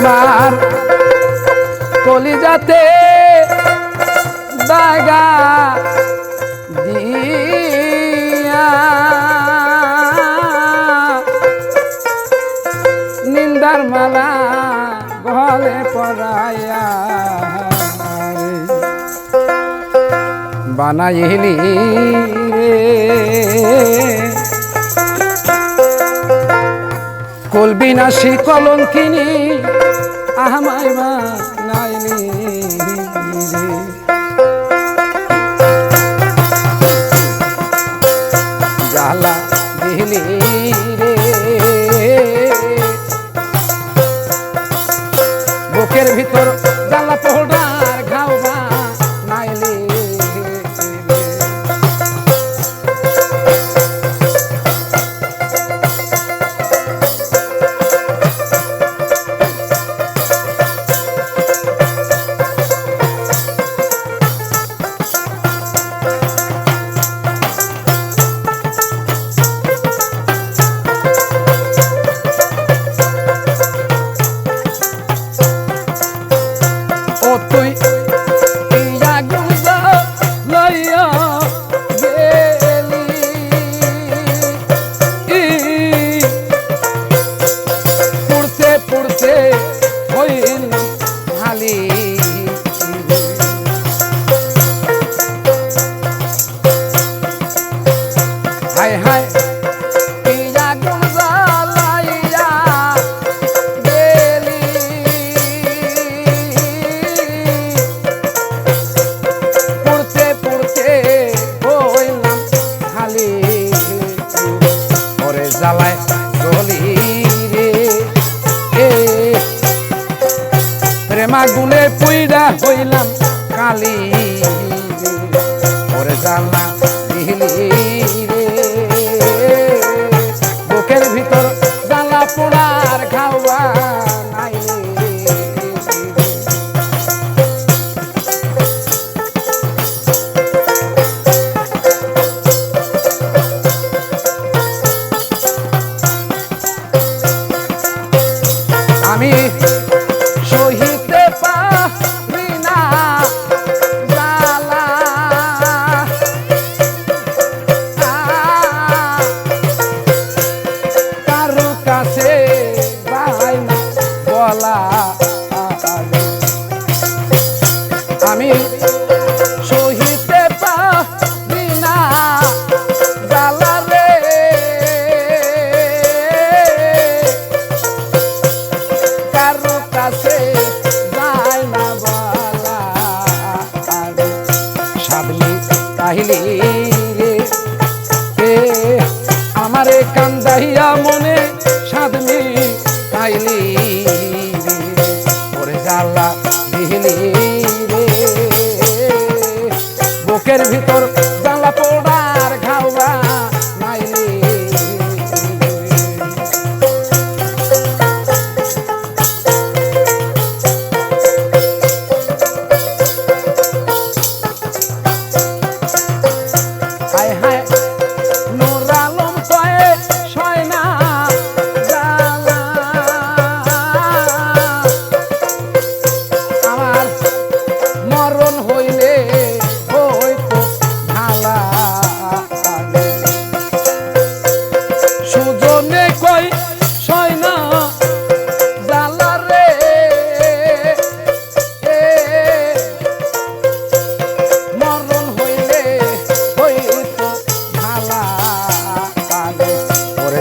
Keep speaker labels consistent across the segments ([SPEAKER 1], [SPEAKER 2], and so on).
[SPEAKER 1] আমার কলিজাতে দাগা দিয়া নিন্দার মালা গলে পড়াইয়া রে। বানাইলি না কলবিনাশী কলঙ্কিনী বানাইলি রে। জ্বালা দিলি রে। বুকের ভিতর হইল হালি হায় হায় জ্বালায় প্রেমা গুনে পুইরা হইলাম কালি। ওরে জ্বালা দিলি রে। বুকের ভিতর জ্বালা পোড়ার বলা। আমি সহিতে পারি না কাছে না কাহিলি আমারে কান্দাইয়া মনে কাইলি ভিতর জ্বালা পোড়ার ঘাওয়া।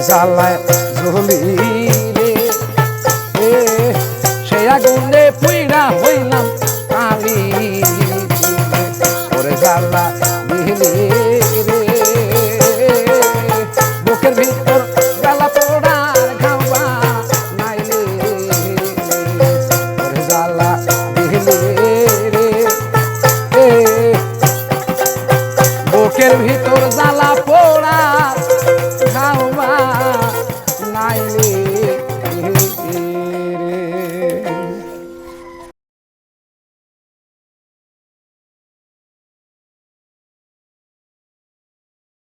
[SPEAKER 1] জ্বালায় জলি রে। সে পুইরা হইলাম ওরে রে। বুকের ভিতর জ্বালা পোড়ার খাওয়া নাইলে ওরে রে। বুকের ভিতর